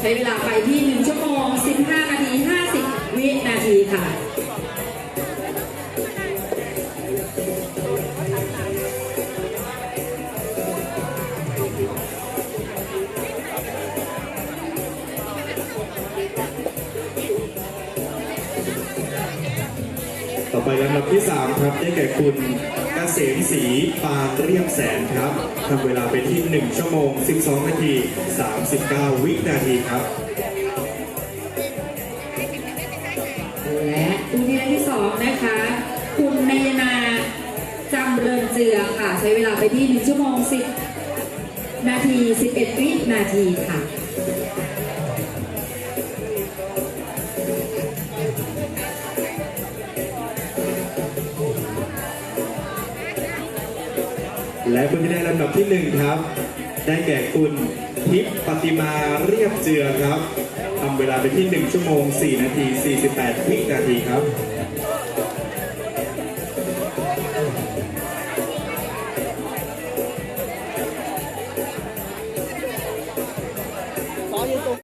ใช้เวลาไปที่ 1 ชั่วโมง 15 นาที 50 วินาทีค่ะต่อไปลำดับที่ 3 ครับ ได้แก่คุณ เกษมศรีปานเรียบแสนครับทำเวลาไปที่ 1 ชั่วโมง 12 นาที 39 วินาทีครับ และผู้ที่ที่สองนะคะ คุณนายนาจำเริญเจือค่ะ ใช้เวลาไปที่ 1 ชั่วโมง 10 นาที 11 วินาทีค่ะ และผู้ที่ได้ลำดับที่1ครับ ได้แก่คุณทิพย์ปฏิมาเรียบเจือครับทำเวลาไปที่ 1 ชั่วโมง 4 นาที 48 วินาทีครับ